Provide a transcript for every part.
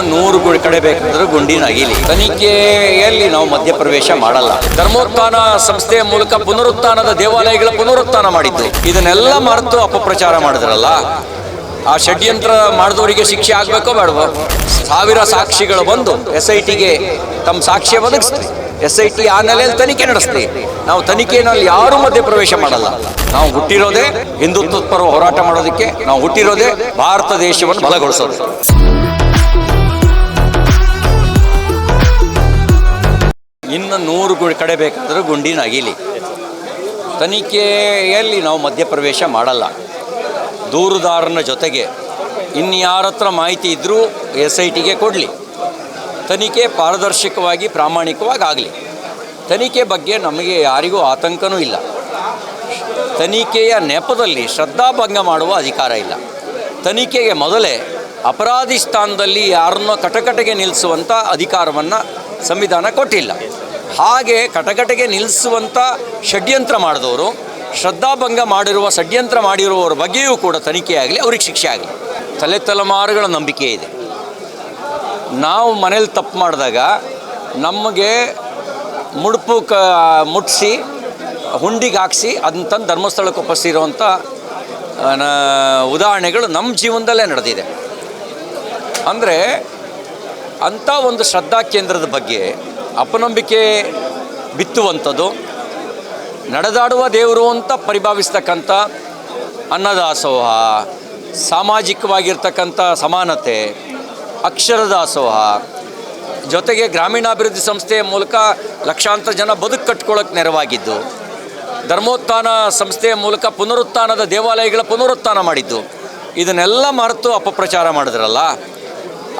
ಇನ್ನು ನೂರು ಕಡೆ ಬೇಕಾದ್ರೂ ಗುಂಡಿನ ಅಗಿಲಿ. ತನಿಖೆಯಲ್ಲಿ ನಾವು ಮಧ್ಯಪ್ರವೇಶ ಮಾಡಲ್ಲ. ಧರ್ಮೋತ್ಥಾನ ಸಂಸ್ಥೆಯ ಮೂಲಕ ಪುನರುತ್ಥಾನದ ದೇವಾಲಯಗಳ ಪುನರುತ್ಥಾನ ಮಾಡಿದ್ದು. ಇದನ್ನೆಲ್ಲ ಮರೆತು ಅಪಪ್ರಚಾರ ಮಾಡಿದ್ರಲ್ಲ, ಆ ಷಡ್ಯಂತ್ರ ಮಾಡಿದವರಿಗೆ ಶಿಕ್ಷೆ ಆಗ್ಬೇಕೋ ಬೇಡವೋ? ಸಾವಿರ ಸಾಕ್ಷಿಗಳು ಬಂದು ಎಸ್ ಐ ಟಿಗೆ ತಮ್ಮ ಸಾಕ್ಷ್ಯ ಒದಗಿಸ್ತೀವಿ ಎಸ್ ಐ ಟಿ ಆ ನೆಲೆಯಲ್ಲಿ ತನಿಖೆ ನಡೆಸ್ತೀವಿ ನಾವು ತನಿಖೆಯಲ್ಲಿ ಯಾರೂ ಮಧ್ಯಪ್ರವೇಶ ಮಾಡಲ್ಲ. ನಾವು ಹುಟ್ಟಿರೋದೇ ಹಿಂದುತ್ವ ಪರ ಹೋರಾಟ ಮಾಡೋದಕ್ಕೆ, ನಾವು ಹುಟ್ಟಿರೋದೇ ಭಾರತ ದೇಶವನ್ನು ಬಲಗೊಳಿಸೋದು. ಇನ್ನು ನೂರು ಗು- ಕಡೆ ಬೇಕಾದರೂ ಗುಂಡಿನ ಅಗಿಲಿ ತನಿಖೆಯಲ್ಲಿ ನಾವು ಮಧ್ಯಪ್ರವೇಶ ಮಾಡಲ್ಲ. ದೂರುದಾರನ ಜೊತೆಗೆ ಇನ್ಯಾರ ಹತ್ರ ಮಾಹಿತಿ ಇದ್ದರೂ ಎಸ್ ಐ ಟಿಗೆ ಕೊಡಲಿ. ತನಿಖೆ ಪಾರದರ್ಶಕವಾಗಿ ಪ್ರಾಮಾಣಿಕವಾಗಿ ಆಗಲಿ ತನಿಖೆ ಬಗ್ಗೆ ನಮಗೆ ಯಾರಿಗೂ ಆತಂಕನೂ ಇಲ್ಲ. ತನಿಖೆಯ ನೆಪದಲ್ಲಿ ಶ್ರದ್ಧಾಭಂಗ ಮಾಡುವ ಅಧಿಕಾರ ಇಲ್ಲ. ತನಿಖೆಗೆ ಮೊದಲೇ ಅಪರಾಧಿ ಸ್ಥಾನದಲ್ಲಿ ಯಾರನ್ನೋ ಕಟಕಟೆಗೆ ನಿಲ್ಲಿಸುವಂಥ ಅಧಿಕಾರವನ್ನು ಸಂವಿಧಾನ ಕೊಟ್ಟಿಲ್ಲ. ಹಾಗೆ ಕಟಕಟೆಗೆ ನಿಲ್ಲಿಸುವಂಥ ಷಡ್ಯಂತ್ರ ಮಾಡಿದವರು, ಶ್ರದ್ಧಾಭಂಗ ಮಾಡಿರುವ, ಷಡ್ಯಂತ್ರ ಮಾಡಿರುವವರ ಬಗ್ಗೆಯೂ ಕೂಡ ತನಿಖೆ ಆಗಲಿ, ಅವ್ರಿಗೆ ಶಿಕ್ಷೆ ಆಗಲಿ. ತಲೆ ತಲೆಮಾರುಗಳ ನಂಬಿಕೆ ಇದೆ. ನಾವು ಮನೇಲಿ ತಪ್ಪು ಮಾಡಿದಾಗ ನಮಗೆ ಮುಡುಪು ಕ ಮುಟ್ಟಿಸಿ ಹುಂಡಿಗೆ ಹಾಕ್ಸಿ, ಅದನ್ನ ತಂದು ಧರ್ಮಸ್ಥಳಕ್ಕೆ ಒಪ್ಪಿಸಿರುವಂಥ ಉದಾಹರಣೆಗಳು ನಮ್ಮ ಜೀವನದಲ್ಲೇ ನಡೆದಿದೆ. ಅಂದರೆ ಅಂಥ ಒಂದು ಶ್ರದ್ಧಾ ಕೇಂದ್ರದ ಬಗ್ಗೆ ಅಪನಂಬಿಕೆ ಬಿತ್ತುವಂಥದ್ದು, ನಡೆದಾಡುವ ದೇವರು ಅಂತ ಪರಿಭಾವಿಸ್ತಕ್ಕಂಥ ಅನ್ನದಾಸೋಹ, ಸಾಮಾಜಿಕವಾಗಿರ್ತಕ್ಕಂಥ ಸಮಾನತೆ, ಅಕ್ಷರದಾಸೋಹ, ಜೊತೆಗೆ ಗ್ರಾಮೀಣಾಭಿವೃದ್ಧಿ ಸಂಸ್ಥೆಯ ಮೂಲಕ ಲಕ್ಷಾಂತರ ಜನ ಬದುಕು ಕಟ್ಕೊಳ್ಳೋಕೆ ನೆರವಾಗಿದ್ದು, ಧರ್ಮೋತ್ಥಾನ ಸಂಸ್ಥೆಯ ಮೂಲಕ ಪುನರುತ್ಥಾನದ ದೇವಾಲಯಗಳ ಪುನರುತ್ಥಾನ ಮಾಡಿದ್ದು, ಇದನ್ನೆಲ್ಲ ಮರೆತು ಅಪಪ್ರಚಾರ ಮಾಡಿದ್ರಲ್ಲ?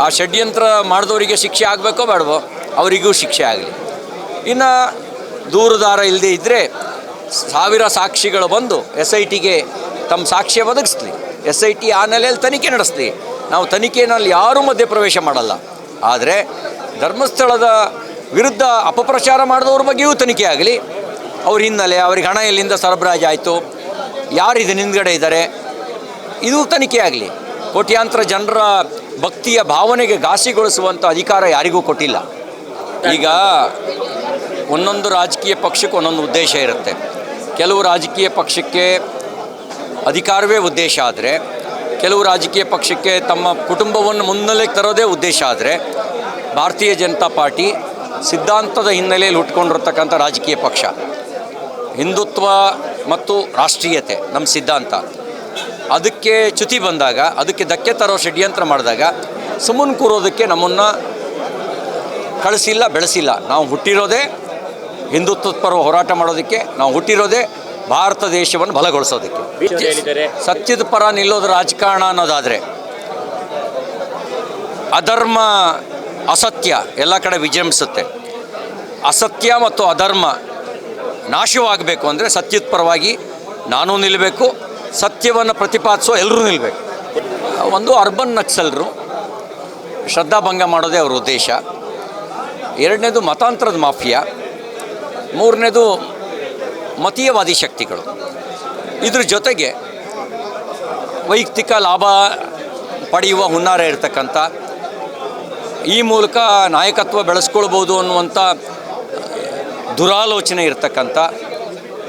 ಆ ಷಡ್ಯಂತ್ರ ಮಾಡಿದವರಿಗೆ ಶಿಕ್ಷೆ ಆಗಬೇಕೋ ಬೇಡವೋ? ಅವರಿಗೂ ಶಿಕ್ಷೆ ಆಗಲಿ. ಇನ್ನು ದೂರದಾರ ಇಲ್ಲದೆ ಇದ್ದರೆ ಸಾವಿರ ಸಾಕ್ಷಿಗಳು ಬಂದು ಎಸ್ ಐ ಟಿಗೆ ತಮ್ಮ ಸಾಕ್ಷ್ಯ ಒದಗಿಸ್ಲಿ. ಎಸ್ ಐ ಟಿ ಆ ನೆಲೆಯಲ್ಲಿ ತನಿಖೆ ನಡೆಸ್ಲಿ. ನಾವು ತನಿಖೆಯಲ್ಲಿ ಯಾರೂ ಮಧ್ಯಪ್ರವೇಶ ಮಾಡಲ್ಲ. ಆದರೆ ಧರ್ಮಸ್ಥಳದ ವಿರುದ್ಧ ಅಪಪ್ರಚಾರ ಮಾಡಿದವ್ರ ಬಗ್ಗೆಯೂ ತನಿಖೆ ಆಗಲಿ. ಅವ್ರ ಹಿನ್ನೆಲೆ ಅವ್ರಿಗೆ ಹಣ ಎಲ್ಲಿಂದ ಸರಬರಾಜು ಆಯಿತು? ಯಾರು ಇದನ್ನ ಹಿಂದ್ಗಡೆ ಇದ್ದಾರೆ ಇದು ತನಿಖೆ ಆಗಲಿ. ಕೋಟ್ಯಾಂತರ ಜನರ ಭಕ್ತಿಯ ಭಾವನೆಗೆ ಘಾಸಿಗೊಳಿಸುವಂಥ ಅಧಿಕಾರ ಯಾರಿಗೂ ಕೊಟ್ಟಿಲ್ಲ. ಈಗ ಒಂದೊಂದು ರಾಜಕೀಯ ಪಕ್ಷಕ್ಕೆ ಒಂದೊಂದು ಉದ್ದೇಶ ಇರುತ್ತೆ. ಕೆಲವು ರಾಜಕೀಯ ಪಕ್ಷಕ್ಕೆ ಅಧಿಕಾರವೇ ಉದ್ದೇಶ ಆದರೆ, ಕೆಲವು ರಾಜಕೀಯ ಪಕ್ಷಕ್ಕೆ ತಮ್ಮ ಕುಟುಂಬವನ್ನು ಮುನ್ನೆಲೆಗೆ ತರೋದೇ ಉದ್ದೇಶ ಆದರೆ, ಭಾರತೀಯ ಜನತಾ ಪಾರ್ಟಿ ಸಿದ್ಧಾಂತದ ಹಿನ್ನೆಲೆಯಲ್ಲಿ ಹುಟ್ಕೊಂಡಿರ್ತಕ್ಕಂಥ ರಾಜಕೀಯ ಪಕ್ಷ. ಹಿಂದುತ್ವ ಮತ್ತು ರಾಷ್ಟ್ರೀಯತೆ, ನಮ್ಮ ಸಿದ್ಧಾಂತ. ಅದಕ್ಕೆ ಚ್ಯುತಿ ಬಂದಾಗ, ಅದಕ್ಕೆ ಧಕ್ಕೆ ತರೋ ಷಡ್ಯಂತ್ರ ಮಾಡಿದಾಗ ಸುಮ್ಮನೆ ಕೂರೋದಕ್ಕೆ ನಮ್ಮನ್ನು ಕಳಿಸಿಲ್ಲ ಬೆಳೆಸಿಲ್ಲ. ನಾವು ಹುಟ್ಟಿರೋದೇ ಹಿಂದುತ್ವದ ಪರ ಹೋರಾಟ ಮಾಡೋದಕ್ಕೆ ನಾವು ಹುಟ್ಟಿರೋದೇ ಭಾರತ ದೇಶವನ್ನು ಬಲಗೊಳಿಸೋದಕ್ಕೆ. ಸತ್ಯದ ಪರ ನಿಲ್ಲೋದು ರಾಜಕಾರಣ ಅನ್ನೋದಾದರೆ ಅಧರ್ಮ ಅಸತ್ಯ ಎಲ್ಲ ಕಡೆ ವಿಜೃಂಭಿಸುತ್ತೆ. ಅಸತ್ಯ ಮತ್ತು ಅಧರ್ಮ ನಾಶವಾಗಬೇಕು ಅಂದರೆ ಸತ್ಯದ ಪರವಾಗಿ ನಾನು ನಿಲ್ಲಬೇಕು ಸತ್ಯವನ್ನು ಪ್ರತಿಪಾದಿಸೋ ಎಲ್ಲರೂ ನಿಲ್ಲಬೇಕು ಒಂದು ಅರ್ಬನ್ ನಕ್ಸಲರು ಶ್ರದ್ಧಾಭಂಗ ಮಾಡೋದೇ ಅವರ ಉದ್ದೇಶ. ಎರಡನೇದು ಮತಾಂತರದ ಮಾಫಿಯಾ, ಮೂರನೇದು ಮತೀಯವಾದಿ ಶಕ್ತಿಗಳು. ಇದ್ರ ಜೊತೆಗೆ ವೈಯಕ್ತಿಕ ಲಾಭ ಪಡೆಯುವ ಹುನ್ನಾರ ಇರತಕ್ಕಂಥ, ಈ ಮೂಲಕ ನಾಯಕತ್ವ ಬೆಳೆಸ್ಕೊಳ್ಬೋದು ಅನ್ನುವಂಥ ದುರಾಲೋಚನೆ ಇರತಕ್ಕಂಥ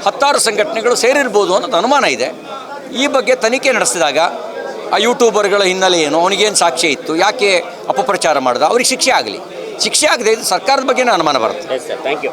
ಹತ್ತಾರು ಸಂಘಟನೆಗಳು ಸೇರಿರ್ಬೋದು ಅನ್ನೋದು ಅನುಮಾನ ಇದೆ. ಈ ಬಗ್ಗೆ ತನಿಖೆ ನಡೆಸಿದಾಗ ಆ ಯೂಟ್ಯೂಬರ್ಗಳ ಹಿನ್ನೆಲೆ ಏನು, ಅವನಿಗೇನು ಸಾಕ್ಷಿ ಇತ್ತು, ಯಾಕೆ ಅಪಪ್ರಚಾರ ಮಾಡಿದ, ಅವ್ರಿಗೆ ಶಿಕ್ಷೆ ಆಗಲಿ. ಶಿಕ್ಷೆ ಆಗದೆ ಇದು ಸರ್ಕಾರದ ಬಗ್ಗೆನೇ ಅನುಮಾನ ಬರುತ್ತೆ. Thank you